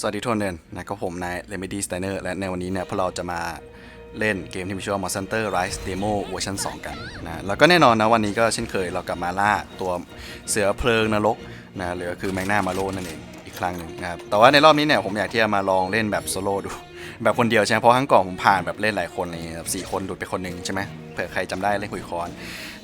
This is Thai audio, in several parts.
สวัสดีทุกคนเลยนะก็ผมนาย Remedy Steiner และในวันนี้เนี่ยพวกเราจะมาเล่นเกมที่มีชื่อว่า Monster Hunter Rise Demo เวอร์ชัน2 กันนะแล้วก็แน่นอนนะวันนี้ก็เช่นเคยเรากลับมาล่าตัวเสือเพลิงนรกนะหรือก็คือแมงนามาโลนั่นเองอีกครั้งหนึ่งนะครับแต่ว่าในรอบนี้เนี่ยผมอยากที่จะมาลองเล่นแบบโซโล่ดู แบบคนเดียวใช่ไหมเพราะครั้งก่อนผมผ่านแบบเล่นหลายคนเงี้ยแบบสี่คนดูดไปคนหนึ่งใช่ไหมเผื่อใครจำได้เล่นคุยคอน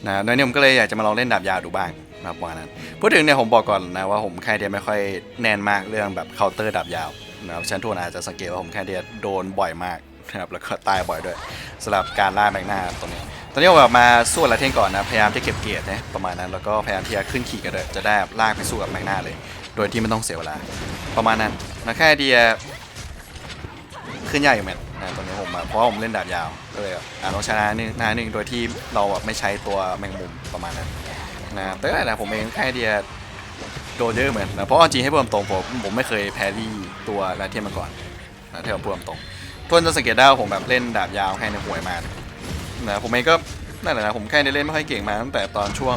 นะในนี้ผมก็เลยอยากจะมาลองเล่นดาบยาวดูบ้าง ครับประมาณนั้น พูดถึงเนี่ยผมบอกก่อนนะว่าผมแค่เดียไม่ค่อยแน่นมากเรื่องแบบเคาน์เตอร์ดาบยาวนะครับฉันทุนอาจจะสังเกตว่าผมแค่เดียโดนบ่อยมากนะครับแล้วก็ตายบ่อยด้วยสำหรับการล่าแมกนาตรงนี้ตอนนี้ผมแบบมาสู้ละเทนก่อนนะพยายามจะเก็บเกียรตินะประมาณนั้นแล้วก็พยายามที่จะขึ้นขี่กันเลยจะได้ลากไปสู้กับแมกนาเลย โดยที่ไม่ต้องเสียเวลา ประมาณนั้นนะแค่เดียขึ้นใหญ่อยู่แมนนะตอนนี้ผมเพราะผมเล่นดาบยาวก็เลยอ่าต้องชนะนึงหน้าหนึ่งโดยที่เราแบบไม่ใช้ตัวแมงมุมประมาณนั้น นะแต่ก็นั่นแหละผมเองแค่ไอเดียโดนเยอะเหมือนนะเพราะจริงให้พูดตรงผมผมไม่เคยแพรี่ตัวลาเทียมาก่อนนะถ้าผมพูดตรงทุกคนจะสังเกตได้ว่าผมแบบเล่นดาบยาวแค่ในห่วยมานะผมเองก็นั่นแหละนะผมแค่ได้เล่นไม่ค่อยเก่งมาตั้งแต่ตอนช่วง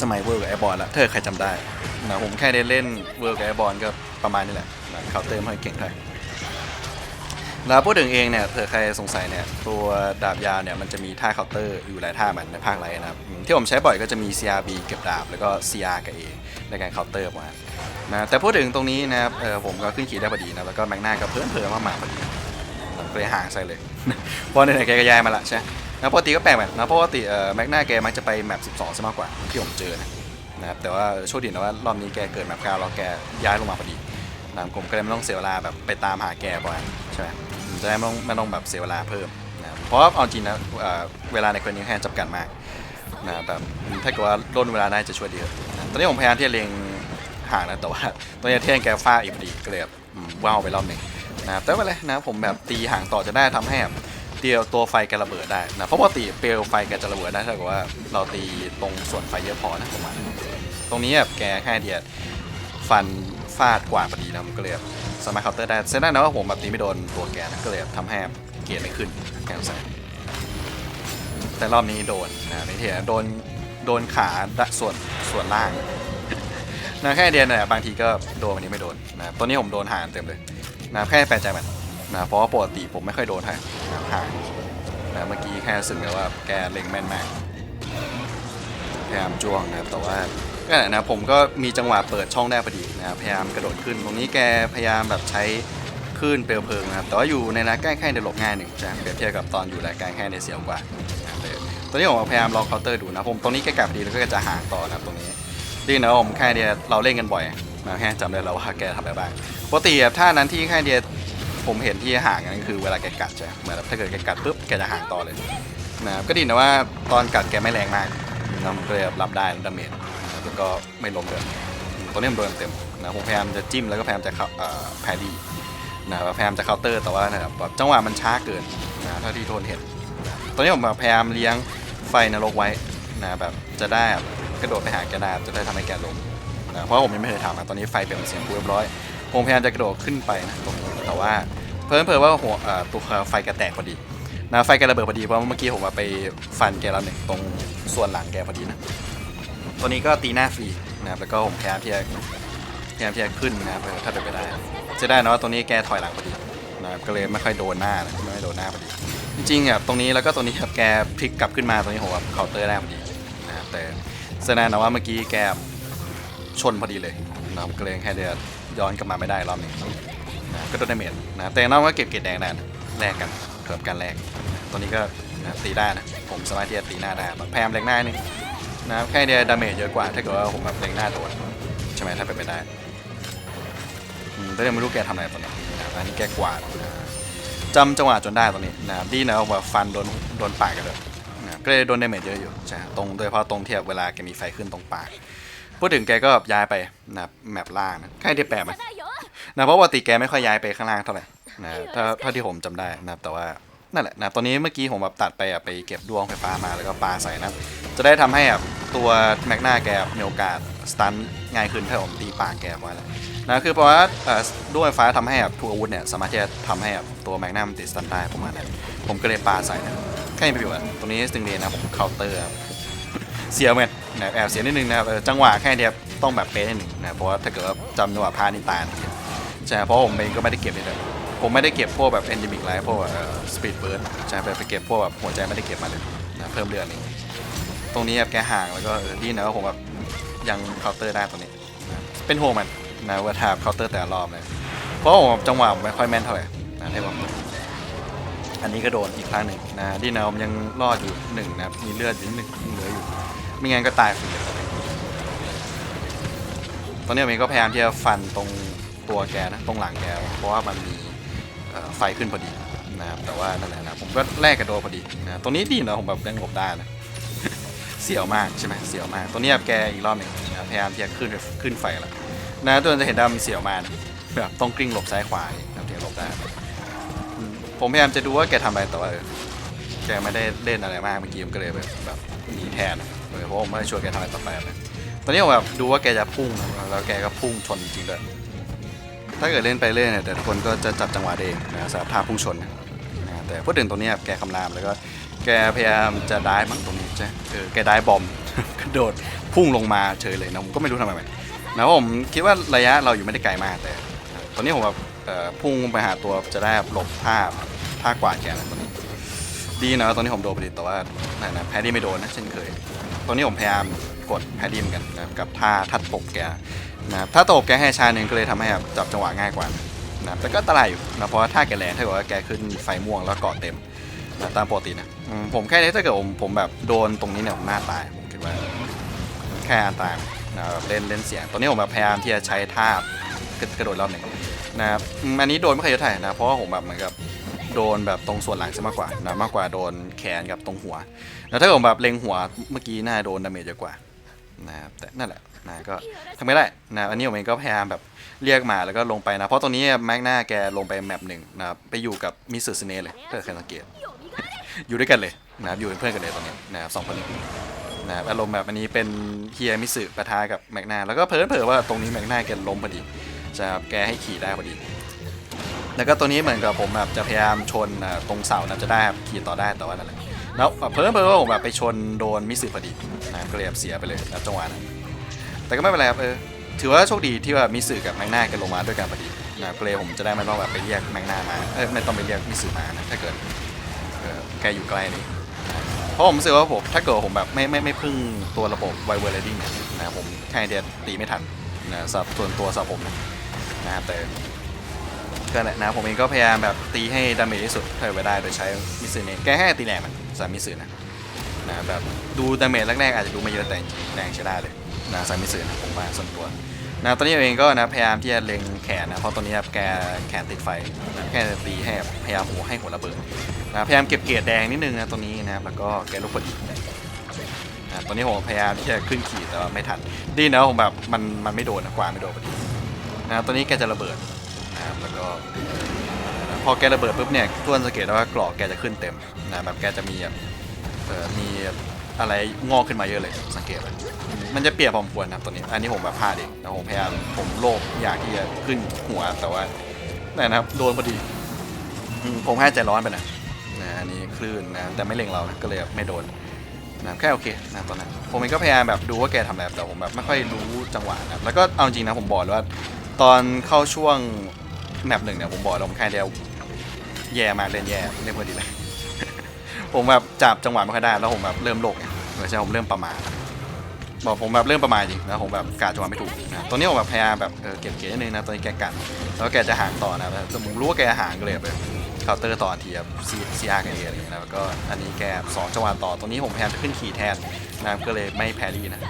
สมัยเวิร์กกับไอบอลแล้วถ้าใครจำได้นะผมแค่ได้เล่นเวิร์กกับไอบอลก็ประมาณนี้แหละนะเคาน์เตอร์ไม่ค่อยเก่งเท่าไหร่ แล้วพูดถึงเองเนี่ยเผื่อใครสงสัยเนี่ยตัวดาบยาวเนี่ยมันจะมีท่าเคาน์เตอร์อยู่หลายท่ามันในภาคไรนะครับที่ผมใช้บ่อยก็จะมี CRB เก็บดาบแล้วก็ CR กับ A ในการเคาน์เตอร์มานะแต่พูดถึงตรงนี้นะครับเออผมก็ขึ้นขี่ได้พอดีนะแล้วก็แมกนาก็เพิ่มเพิ่มมามาพอดีก็เลยห่างใส่เลยเพราะในไหนแกก็ย้ายมาละใช่นะปกติก็แปลกแบบนะเพราะปกติเออแมกนาแกมักจะไปแมป12ซะมากกว่าที่ผมเจอนะนะครับแต่ว่าโชคดีนะว่ารอบนี้แกเกิดแมป9แล้วแกย้ายลงมาพอดีนะผมก็เลยไม่ต้องเสียเวลาแบบไปตามหาแกบ่อยใช่ไหม จะได้ไม่ต้องไม่ต้องแบบเสียเวลาเพิ่มนะครับเพราะว่าเอาจริงนะเเวลาในคนนี้แค่จำกัดมากนะแบบถ้าเกิดว่าล่นเวลาได้จะช่วยดีนะตอนนี้ผมพยายามที่จะเล็งห่างนะแต่ว่าตอนนี้เที่ยงแกฟาอีกพอดีก็เลยแบบว้าวไปรอบหนึ่งนะครับแต่ไม่เป็นะผมแบบตีห่างต่อจะได้ทำให้แบบเตียวตัวไฟแกระเบิดได้นะเพราะปกติเปลวไฟแกจะระเบิดได้ถ้าเกิดว่าเราตีตรงส่วนไฟเยอะพอนะประมาณนั้นตรงนี้แบบแกแค่เดียดฟันฟาดกว่าพอดีนะมันก็เลยบ สามารถเคาน์เตอร์ได้เซนได้นะว่าผมแบบตีไม่โดนตัวแกนะก็เลยทำให้เกียร์ไม่ขึ้นแกนใส่แต่รอบนี้โดนนะในเทียโดนโดนขาดส่วนส่วนล่างนะแค่เดียนเนี่ยบางทีก็โดนวันนี้ไม่โดนนะตัวนี้ผมโดนหางเต็มเลยนะแค่แปลกใจมันนะเพราะว่าปกติผมไม่ค่อยโดนหางนะหางนะเมื่อกี้แค่สึกเลยว่าแกเล็งแม่นมากพยายามจ้วงนะครับแต่ว่า ก็นั่นแหละนะผมก็มีจังหวะเปิดช่องได้พอดีนะพยายามกระโดดขึ้น ตรงนี้แกพยายามแบบใช้คลื่นเปลวเพลิงนะครับแต่ว่าอยู่ในระใกล้แค่ในหลบง่ายหนึ่งจะเปรียบเทียบกับตอนอยู่ระใกล้แค่ในเสียวกว่านะครับเลยตอนนี้ผมพยายามลองเคาน์เตอร์ดูนะผมตรงนี้แกกลับพอดีแล้วก็จะห่างต่อนะตรงนี้ดีนะผมแค่เดียวเราเล่นกันบ่อยนะแค่จำได้แล้วว่าแกทำอะไรบ้างปกติอะท่านั้นที่แค่เดียวผมเห็นที่ห่างนั่นคือเวลาแกกัดใช่ไหมเหมือนถ้าเกิดแกกัดปุ๊บแกจะห่างต่อเลยนะก็ดีนะว่าตอนกัดแกไม่แรงมากนะมันก็เลยรับได้ดาเมจ แล้วก็ไม่ล้มเลยตัวนี้มันโดนเต็มนะผมพยายามจะจิ้มแล้วก็พยายามจะเอ่อแพดดี้นะพยายามจะเคาน์เตอร์แต่ว่านะครับแบบจังหวะมันช้าเกินนะเท่าที่โทนเห็นนะตอนนี้ผมแบบพยายามเลี้ยงไฟนรกไว้นะแบบจะได้กระโดดไปหาแกด้จะได้ทำให้แกล้มนะเพราะว่าผมยังไม่เคยทำนะตอนนี้ไฟเป็นเสียงพูเรียบร้อยผมพยายามจะกระโดดขึ้นไปนะตรงนี้แต่ว่าเพิ่มเพิ่มว่าหัวตัวไฟแกแตกพอดีนะไฟแกระเบิดพอดีเพราะเมื่อกี้ผมมาไปฟันแกแล้วหนึ่งตรงส่วนหลังแกพอดีนะ ตัวนี้ก็ตีหน้าฟรีนะครับแล้วก็ผมพยายามที่จะพยายามที่จะขึ้นนะครับถ้าเป็นไปได้จะได้นะว่าตัวนี้แกถอยหลังพอดีนะครับก็เลยไม่ค่อยโดนหน้านะไม่ค่อยโดนหน้าพอดีจริงๆอะตรงนี้แล้วก็ตัวนี้ครับแกพลิกกลับขึ้นมาตรงนี้ผมแบบเคาน์เตอร์ได้พอดีนะครับแต่แสดงนะว่าเมื่อกี้แกชนพอดีเลยนะครับเก็เลยแค่เดียวย้อนกลับมาไม่ได้รอบนี้นะก็โดนดาเมจนะแต่นอกว่าเก็บเกรดแดงได้นะแลกกันเพิ่มกันแลกตัวนี้ก็นะตีได้นะผมสามารถที่จะตีหน้าได้แพยายามแรงหน้านึง นะครับแค่เดียวดาเมจเยอะกว่า ถ้าเกิดว่าผมแบบเล็งหน้าโดนใช่ไหมถ้าเป็นไปได้อืมแต่ยังไม่รู้แกทำอะไรตอนนี้นะครับอันนี้แกกวาดนะจำจังหวะจนได้ตอนนี้นะครับดีนะว่าฟันโดนโดนปากกันเลยนะครับก็เลยโดนดาเมจเยอะอยู่ใช่ตรงโดยเฉพาะตรงเทียบเวลาแกมีไฟขึ้นตรงปากพูดถึงแกก็ย้ายไปนะครับแมปล่างนะแค่ที่แปลกไหมนะเพราะปกติแกไม่ค่อยย้ายไปข้างล่างเท่าไหร่นะถ้าถ้าที่ผมจำได้นะครับแต่ว่า นั่นแหละนะตอนนี้เมื่อกี้ผมแบบตัดไปอะไปเก็บดวงไฟฟ้ามาแล้วก็ปาใส่นะจะได้ทำให้แบบตัวแมกนาแกมีโอกาสสตันง่ายขึ้นถ้าผมตีปากแกไว้แล้วนะคือเพราะว่าด้วยไฟฟ้าทำให้แบบทุกอาวุธเนี่ยสามารถที่จะทำให้แบบตัวแมกนามันติดสตันได้ประมาณนั้นผมก็เลยปาใส่นะแค่นี้ประโยชน์อะตรงนี้สติงเรนนะผมเคาน์เตอร์เสียเหมือนนะแอบเสียนิดนึงนะครับจังหวะแค่เดียวต้องแบบเป๊ะนิดนึงนะเพราะว่าถ้าเกิดว่าจำจังหวะพลาดนี่ตายใช่เพราะผมเองก็ไม่ได้เก็บเลยนะ ผมไม่ได้เก็บพวกแบบ endemic ไลท์พวกสปีดเบิร์ดใช่ไปไปเก็บพวกแบบหัวใจไม่ได้เก็บมาเลยนะเพิ่มเลือดนี่ตรงนี้แบบแกห่างแล้วก็เออดีนะว่าผมแบบยังเคาน์เตอร์ได้ตรงนี้นะเป็นห่วงมันนะว่าทาเคาน์เตอร์แต่รอบเลยเพราะผมจังหวะไม่ค่อยแม่นเท่าไหร่นะให้ผมอันนี้ก็โดนอีกครั้งหนึ่งนะดีนะผมยังรอดอยู่หนึ่งนะมีเลือดอยู่หนึ่งเหลืออยู่ ไม่งั้นก็ตายฟรีตอนนี้ผมเองก็พยายามที่จะฟันตรงตัวแกนะตรงหลังแกเพราะว่ามันมี ไฟขึ้นพอดีนะครับแต่ว่านั่นแหละนะผมก็แลกกับโดพอดีนะตรงนี้ดีนะผมแบบยังหลบได้นะเสียวมากใช่ไหมเสียวมากตัวนี้แบบแกอีกรอบหนึ่งนะพยายามที่จะขึ้นขึ้นไฟแล้วนะตัวนั้จะเห็นดำเสียวมากแบบต้องกลิ้งหลบซ้ายขวาอย่างนี้นะถึงหลบได้ผมพยายามจะดูว่าแกทำอะไรแต่ว่าแกไม่ได้เล่นอะไรมากเมื่อกี้ผมก็เลยแบบแบบหนีแทนเออเพราะผมไม่ได้ช่วยแกทำอะไรต่อไปนะตอนนี้ผมแบบดูว่าแกจะพุ่งแล้วแกก็พุ่งชนจริงๆด้วย ถ้าเกิดเล่นไปเรื่อยเนี่ยแต่ทุกคนก็จะจับจังหวะเองนะสำหรับท่าพุ่งชนนะแต่พูดถึงตรงนี้แกคำรามแล้วก็แกพยายามจะได้มั้งตรงนี้ใช่เออแกได้บอมกระโดดพุ่งลงมาเฉยเลยนะผมก็ไม่รู้ทำไมนะเพราผมคิดว่าระยะเราอยู่ไม่ได้ไกลมากแต่ ตอนนี้ผมแบบพุ่งไปหาตัวจะได้หลบท่าท่ากว่าแกนะตอนนี้ ดีนะตอนนี้ผมโดนไปดิแต่ว่านะแพดดี้ไม่โดนนะเช่นเคยตอนนี้ผมพยายามกดแพดดี้มกันนะกับท่าทัดตบแก นะครับถ้าตบแกให้ชาหนึ่งก็เลยทำให้แบบจับจังหวะง่ายกว่านะแต่ก็อันตรายอยู่นะเพราะว่าถ้าแกแรงถ้าเกิดว่าแกขึ้นไฟม่วงแล้วเกาะเต็มนะตามปกตินะผมแค่นี้ถ้าเกิดผมผมแบบโดนตรงนี้เนี่ยผมหน้าตายผมคิดว่าแค่อันตรายนะเล่นเล่นเสียงตอนนี้ผมแบบพยายามที่จะใช้ท่ากระโดดรอบหนึ่งนะครับอันนี้โดนไม่เคยเยอะเท่าไหร่นะเพราะว่าผมแบบเหมือนกับโดนแบบตรงส่วนหลังซะมากกว่านะมากกว่าโดนแขนกับตรงหัวแล้วถ้าผมแบบเล็งหัวเมื่อกี้น่าโดนดาเมจเยอะกว่า นะครับแต่นั่นแหละนะก็ทำไม่ได้นะอันนี้ผมเองก็พยายามแบบเรียกมาแล้วก็ลงไปนะ เพราะตรงนี้แม็กหน้าแกลงไปแมปหนึ่งนะครับไปอยู่กับมิสเตอร์สเน่เลยถ้าใครสังเกต อยู่ด้วยกันเลยนะครับอยู่เป็นเพื่อนกันเลยตอนนี้นะครับสองคนนี้นะครับอารมณ์แบบอันนี้เป็นเฮียมิสึปะทะกับแม็กนาแล้วก็เพิ่นเผอว่าตรงนี้แม็กนาแกล้มพอดีจะแกให้ขี่ได้พอดี แล้วก็ตัวนี้เหมือนกับผมแบบจะพยายามชนตรงเสานะจะได้ขี่ต่อได้แต่ว่านั่นแหละ แล้วเพิ่มเพิ่มผมแบบไปชนโดนมิสึพอดีนะก็เลยแบบเสียไปเลยนะจังหวะนั้นแต่ก็ไม่เป็นไรครับเออถือว่าโชคดีที่ว่ามิสึกับแมงนากันลงมาด้วยกันพอดีนะก็เลยผมจะได้ไม่ต้องแบบไปเรียกแมงนามาเออไม่ต้องไปเรียกมิสึมานะถ้าเกิดเออแกอยู่ใกล้นี่เพราะผมรู้สึกว่าผมถ้าเกิดผมแบบไม่ไม่ไม่พึ่งตัวระบบไวเวอร์เรดดิ้งนะผมแค่เดียตีไม่ทันนะครับส่วนตัวสับผมนะนะครับแต่ ก็แหละนะผมเองก็พยายามแบบตีให้ดาเมจที่สุดเท่าที่จะได้โดยใช้มิสซึเน่แกให้ตีแรงมันสามมิสซึนะนะแบบดูดาเมจแรกๆอาจจะดูไม่เยอะแต่แรงใช้ได้เลยนะสามมิสซึนะผมว่าส่วนตัวนะตอนนี้เองก็นะพยายามที่จะเล็งแขนนะเพราะตอนนี้แบบแกแขนติดไฟนะแค่ตีให้แบบพยายามหัวให้หัวระเบิดนะพยายามเก็บเกียรดแดงนิดนึงนะตัวนี้นะครับแล้วก็แกลูกพอดีนะตอนนี้ผมพยายามที่จะขึ้นขี่แต่ว่าไม่ทันดีนะผมแบบมันมันไม่โดนนะกว่าไม่โดนพอดีนะตัวนี้แกจะระเบิด นะครับแล้วก็พอแกระเบิดปุ๊บเนี่ยทุกคนสังเกตได้ว่ากรอกแกจะขึ้นเต็มนะแบบแกจะมีแบบมีอะไรงอกขึ้นมาเยอะเลยสังเกตเลยมันจะเปียบพอมควรนะครับตัวนี้ อันนี้ผมแบบพลาดเองนะผมพยายามผมโลภอยากที่จะขึ้นหัวแต่ว่านั่นนะครับโดนพอดีผมแค่ใจร้อนไปนะนะอันนี้คลื่นนะแต่ไม่เล็งเรานะก็เลยไม่โดนนะแค่โอเคนะตอนนั้นผมเองก็พยายามแบบดูว่าแกทำอะไรแต่ผมแบบไม่ค่อยรู้จังหวะนะแล้วก็เอาจริงนะผมบอกเลยว่า ตอนเข้าช่วง แมปหนึ่งเนี่ยผมบอกแล้วผมแค่เดียวแย่มากเล่นแย่เล่นพอดีเลย ผมแบบจับจังหวะไม่ค่อยได้แล้วผมแบบเริ่มโลกเหมือนใช่ผมเริ่มประมาทบอกผมแบบเริ่มประมาทจริงนะผมแบบกาจังหวะไม่ถูกนะตอนนี้ผมแบบพยายามแบบเออเก็บเกียร์นิดนึงนะตอนนี้แกกันแล้วแกจะห่างต่อนะแต่ผมรู้ว่าแกห่างก็เลยแบบเคาน์เตอร์ต่อทีแบบซีซีอาร์กันเองอะไรอย่างเงี้ยแล้วก็อันนี้แกสองจังหวะต่อตรงนี้ผมพยายามจะขึ้นขี่แทนนะก็เลยไม่แพรรี่นะ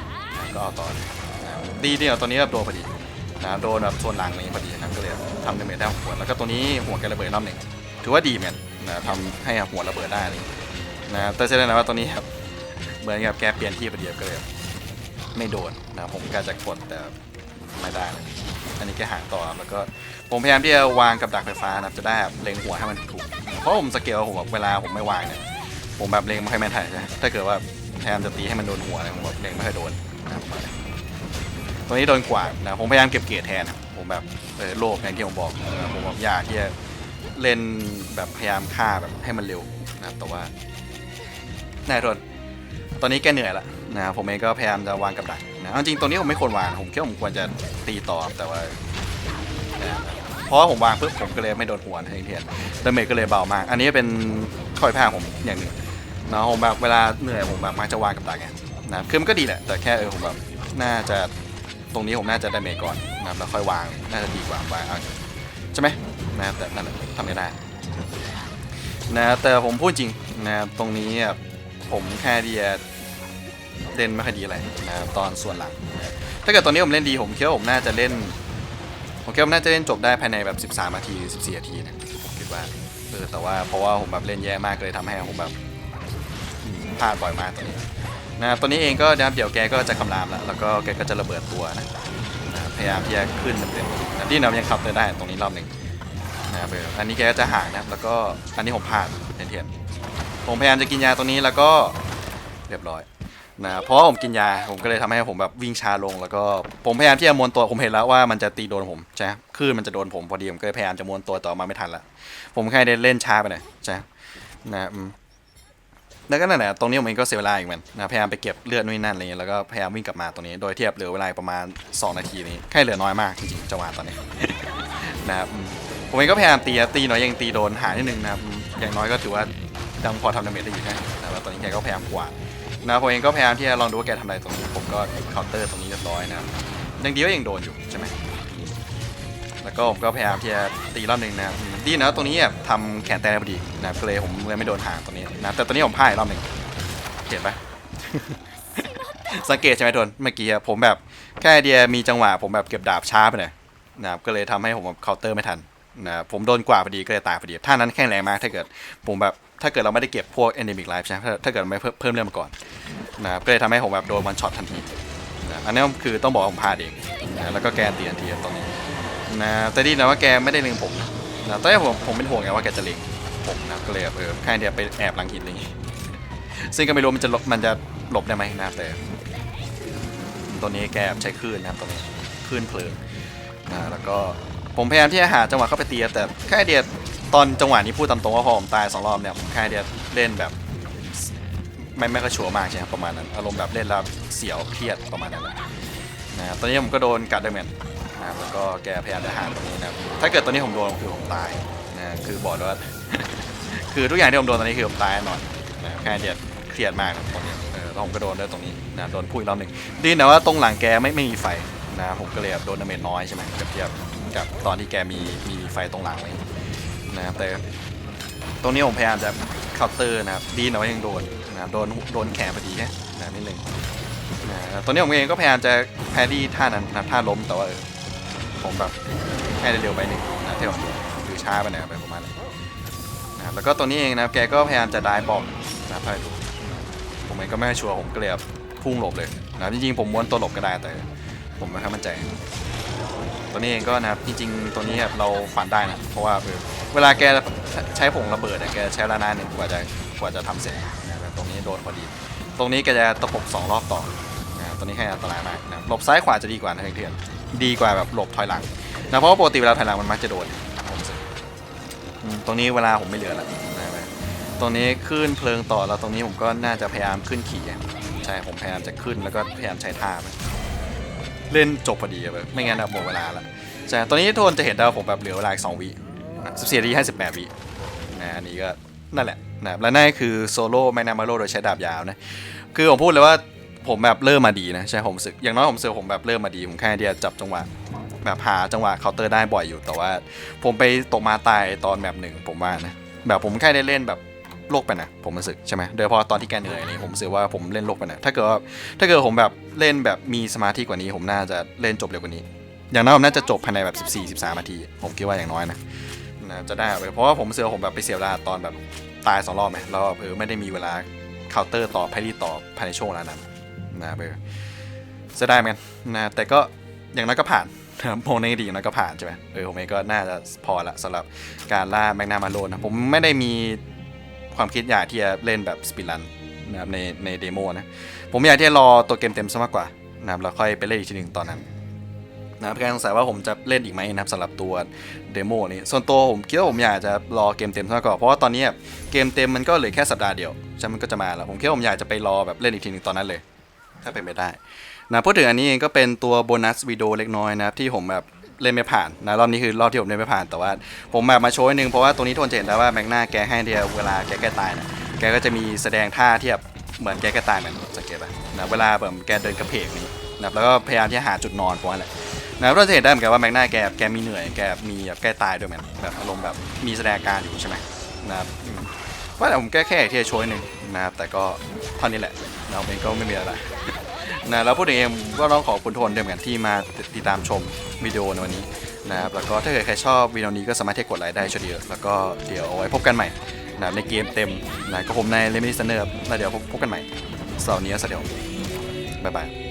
ก็เอาต่อดีเดียวตอนนี้แบบโดนพอดี นะโดนแบบส่วนหลังอะไรอย่างนี้พอดีนะครับก็เลยทำดาเมจได้หัวแล้วก็ตัวนี้หัวแกระเบิดรอบหนึ่งถือว่าดีเหมือนนะทำให้หัวระเบิดได้เลยนะแต่เชื่อเลยนะว่าตัวนี้ครับเหมือนกับแกเปลี่ยนที่พอดีก็เลยไม่โดนนะผมกาจะกดแต่ไม่ได้นะอันนี้แกห่างต่อแล้วก็ผมพยายามที่จะวางกับดักไฟฟ้านะจะได้เล็งหัวให้มันถูกเพราะผมสเกลผมแบบเวลาผมไม่วางเนี่ยผมแบบเล็งไม่ค่อยแม่นเท่าไหร่ใช่ถ้าเกิดว่าพยายามจะตีให้มันโดนหัวเนี่ยผมแบบเล็งไม่ค่อยโดนนะ ตัวนี้โดนกวาดนะผมพยายามเก็บเกียรแทนนะผมแบบเออโลภอย่างที่ผมบอกนะผมแบบอยากที่จะเล่นแบบพยายามฆ่าแบบให้มันเร็วนะครับแต่ว่าแน่ทนตอนนี้แกเหนื่อยละนะผมเองก็พยายามจะวางกับดักนะเอาจริงตรงนี้ผมไม่ควรวางผมคิดว่าผมควรจะตีต่อแต่ว่านะเพราะผมวางปุ๊บผมก็เลยไม่โดนหัวนเทียนดาเมจก็เลยเบามาก อันนี้เป็นข้อผิดพลาดผมอย่างหนึ่งนะผมแบบเวลาเหนื่อยผมแบบมักจะวางกับดักไงนะคือมันก็ดีแหละแต่แค่เออผมแบบน่าจะ ตรงนี้ผมน่าจะดาเมจก่อนนะครับแล้วค่อยวางน่าจะดีกว่าวางใช่ไหมนะครับแต่นั่นแหละทำไม่ได้นะแต่ผมพูดจริงนะครับตรงนี้ผมแค่เดียเล่นไม่ค่อยดีอะไรนะครับตอนส่วนหลัง ถ้าเกิดตอนนี้ผมเล่นดีผมคิดว่าผมน่าจะเล่นผมคิดว่าน่าจะเล่นจบได้ภายในแบบ 13นาที14นาทีนะผมคิดว่าเออแต่ว่าเพราะว่าผมแบบเล่นแย่มากเลยทำให้ผมแบบพลาดบ่อยมากตอนนี้ นะครับตอนนี้เองก็นะครับเดี๋ยวแกก็จะคำรามแล้วแล้วก็แกก็จะระเบิดตัวนะนะครับพยายามที่จะขึ้นเต็มๆนะที่เรายังขับเตอร์ได้ตรงนี้รอบหนึ่งนะครับเอออันนี้แกก็จะห่างนะครับแล้วก็อันนี้ผมพลาดเทียนๆผมพยายามจะกินยาตัวนี้แล้วก็เรียบร้อยนะเพราะว่าผมกินยาผมก็เลยทำให้ผมแบบวิ่งชาลง แล้วก็ผมพยายามที่จะมวนตัวผมเห็นแล้วว่ามันจะตีโดนผมใช่ไหมคลื่นมันจะโดนผมพอดีผมก็พยายามจะมวนตัวต่อมาไม่ทันละผมแค่ได้เล่นช้าไปหน่อยใช่ไหมนะอืม แล้วก็นั่นแหละตรงนี้ผมเองก็เสียเวลาอีกเหมือนนะพยายามไปเก็บเลือดนู่นนั่นอะไรเงี้ยแล้วก็พยายามวิ่งกลับมาตรงนี้โดยเทียบเหลือเวลาประมาณ 2 นาทีนี้แค่เหลือน้อยมากจริงๆจังหวะตอนนี้นะครับผมเองก็พยายามตีตีน้อยยังตีโดนหานิดนึงนะครับอืมอย่างน้อยก็ถือว่ายังพอทำดาเมจได้อยู่นะแต่ว่าตอนนี้แกก็พยายามกวาดนะผมเองก็พยายามที่จะลองดูว่าแกทำอะไรตรงนี้ผมก็เคาน์เตอร์ตรงนี้เรียบร้อยนะครับยังดีว่ายังโดนอยู่ใช่ไหม แล้วก็ผมก็พยายามที่จะตีรอบหนึ่งนะครับดีนะตรงนี้แบบทำแขนแตกพอดีนะครับก็เลยผมเลยไม่โดนหางตรงนี้นะแต่ตอนนี้ผมพลาดอีกรอบหนึ่งเห็นปะสังเกตใช่ไหมทนเมื่อกี้ผมแบบแค่เดียมีจังหวะ ผมแบบเก็บดาบช้าไปหน่อยนะครับก็เลยทำให้ผมเคาน์เตอร์ไม่ทันนะผมโดนกว่าพอดีก็เลยตายพอดีท่านั้นแข็งแรงมากถ้าเกิดผมแบบถ้าเกิดเราไม่ได้เก็บพวก endemic life ใช่ไหมถ้าเกิดไม่เพิ่มเล่มเรื่องมาก่อนนะครับก็เลยทำให้ผมแบบโดนวันช็อตทันทีนะอันนี้คือต้องบอกผมพลาดเองนะแล้วก็แกนตีทันทีตรงนี้ นะแต่ดีนะว่าแกไม่ได้เล็งผมนะนะตอนแรกผมผมเป็นห่วงไงว่าแกจะเล็งผมนะก็เลยเออแค่เดียวไปแอบหลังหินอะไรอย่างงี้ซึ่งก็ไม่รู้มันจะมันจะหลบได้ไหมนะแต่ตัวนี้แกใช้คลื่นนะครับตัวนี้คลื่นเพลิงนะแล้วก็ผมพยายามที่จะหาจังหวะเข้าไปตีแต่แค่เดียวตอนจังหวะนี้พูดตามตรงว่าพอผมตายสองรอบเนี่ยผมแค่เดียวเล่นแบบไม่ไม่ค่อยชัวร์มากใช่ไหมประมาณนั้น อารมณ์แบบเล่นแล้วเสียวเครียดประมาณนั้นนะตอนนี้ผมก็โดนกัดไดเมน นะครับแล้วก็แกพยายามจะหาตรงนี้นะครับถ้าเกิดตอนนี้ผมโดนคือผมตายนะคือบอกเลยว่า คือทุกอย่างที่ผมโดนตอนนี้คือผมตายแน่นอนนะแค่เดียดเครียดมากตรงนี้เออแล้วผมก็โดนด้วยตรงนี้นะโดนพูดอีกรอบหนึ่งดีนะว่าตรงหลังแกไม่ไม่มีไฟนะผมก็เลยแบบโดนดาเมจน้อยใช่ไหมเปรียบเทียบกับตอนที่แกมีมีไฟตรงหลังเลยนะครับแต่ตรงนี้ผมพยายามจะเคาน์เตอร์นะครับดีนะว่ายังโดนนะครับโดนโดนแขนพอดีแค่นะนิดนึงนะตอนนี้ผมเองก็พยายามจะแพรรี่ท่านั้นนะท่าล้มแต่ว่าเออ ผมแบบแค่เร็วไปหนึ่งนะที่ผมคือช้าไปหน่อยไปประมาณนั้นนะแล้วก็ตัวนี้เองนะแกก็พยายามจะได้บอมนะครับให้ดูผมเองก็ไม่ชัวร์ผมก็เลยบพุ่งหลบเลยนะจริงๆผมม้วนตัวหลบก็ได้แต่ ผมไม่ค่อยมั่นใจตัวนี้เองก็นะครับจริงๆตัวนี้แบบเราฝันได้นะเพราะว่าเวลาแกใช้ผงระเบิดเนี่ยแกใช้เวลานานหนึ่งกว่าจะกว่าจะทำเสร็จนะครับตรงนี้โดนพอดี ตรงนี้แกจะตะปบสองรอบต่อนะครับตัวนี้แค่อันตรายมากนะหลบซ้ายขวาจะดีกว่านะเพื่อน ดีกว่าแบบหลบถอยหลังนะเพราะว่าปกติเวลาถอยหลังมันมักจะโดนผมตรงนี้เวลาผมไม่เหลือแล้วนะตรงนี้ขึ้นเพลิงต่อแล้วตรงนี้ผมก็น่าจะพยายามขึ้นขี่ใช่ผมพยายามจะขึ้นแล้วก็พยายามใช้ท่าเล่นจบพอดีอะแบบไม่งั้นหมดเวลาละใช่ตอนนี้ทุกคนจะเห็นได้ว่าผมแบบเหลือเวลาอีกสองวิสิบสี่นาทีห้าสิบแปดวินะอันนี้ก็นั่นแหละนะและนั่นคือโซโล่แมกนามาโลโดยใช้ดาบยาวนะคือผมพูดเลยว่า ผมแบบเริ่มมาดีนะใช่ผมสึกอย่างน้อยผมรู้สึกผมแบบเริ่มมาดีผมแค่เดียวจับจังหวะแบบหาจังหวะเคาน์เตอร์ได้บ่อยอยู่แต่ว่า ผมไปตกมาตายตอนแบบหนึ่งผมว่านะแบบผมแค่ได้เล่นแบบโลกไปนะผมรู้สึกใช่ไหมโดยเฉพาะตอนที่แกเหนื่อยนี่ผมรู้สึกว่าผมเล่นโลกไปนะถ้าเกิดว่าถ้าเกิดผมแบบเล่นแบบมีสมาธิกว่านี้ ผมน่าจะเล่นจบเร็วกว่านี้ อย่างน้อยผมน่าจะจบภายในแบบ 14 13นาที ผมคิดว่าอย่างน้อยนะนะจะได้ไปเพราะว่าผมเสือผมแบบไปเสียเวลาตอนแบบตายสองรอบไหมแล้วเออไม่ได้มีเวลาเคาน์เตอร์ต่อไพรี่ต่อภายในช่วงเวลานั้น นะเบอร์เสียดายเหมือนกันนะแต่ก็อย่างน้อยก็ผ่านโมในดีอย่างน้อยก็ผ่านใช่ไหมเออผมเองก็น่าจะพอละสำหรับการล่าแมกนามาโลนะผมไม่ได้มีความคิดอยากที่จะเล่นแบบสปิรันนะครับในในเดโมนะ ผมอยากที่จะรอตัวเกมเต็มซะมากกว่านะครับแล้วค่อยไปเล่นอีกทีหนึ่งตอนนั้นนะครับแค่สงสัยว่าผมจะเล่นอีกไหมนะครับสำหรับตัวเดโมนี้ ส่วนตัวผมคิดว่าผมอยากจะรอเกมเต็มซะมากกว่าเพราะว่าตอนนี้เกมเต็มมันก็เหลือแค่สัปดาห์เดียวใช่มันก็จะมาแล้วผมคิดว่าผมอยากจะไปรอแบบเล่นอีกทีหนึ่งตอนนั้นเลย ถ้าเป็นไปได้นะพูดถึงอันนี้เองก็เป็นตัวโบนัสวิดีโอเล็กน้อยนะครับที่ผมแบบเล่นไม่ผ่านนะรอบนี้คือรอบที่ผมเล่นไม่ผ่านแต่ว่า ผมแบบมาโชว์นึงเพราะว่าตรงนี้ทุกคนจะเห็นได้ว่าแมกนาแกให้เดียวเวลาแกแกตายนะแกก็จะมีแสดงท่าที่แบบเหมือนแกแกตายเหมือนสังเกตป่ะนะเวลาแบบแกเดินกระเพกนี้นะแล้วก็พยายามที่จะหาจุดนอนพวกนั้นแหละนะเราจะเห็นได้เหมือนกันว่าแมกนาแกแกมีเหนื่อยแกมีแบบแกตายด้วยเหมือนแบบอารมณ์แบบมีแสดงการอยู่ใช่ไหมนะครับว่าแต่ผมแก้แค่ที่จะโชว์นิดนึงนะครับแต่ก็เท่านี้แหละเราเองก็ไม่มีอะไร นะแล้วพูดเองก็ต้องขอบคุณทุกคนด้วยเหมือนกันที่มาติดตามชมวิดีโอในวันนี้นะครับแล้วก็ถ้าเกิดใครชอบวิดีโอนี้ก็สามารถที่กดไลค์ได้ช่วยเดียวแล้วก็เดี๋ยวเอาไว้พบกันใหม่นะในเกมเต็มนะก็ผมในเลมินิสเนอร์แล้วเดี๋ยวพบกันใหม่เสาร์นี้สวัสดีครับบ๊ายบาย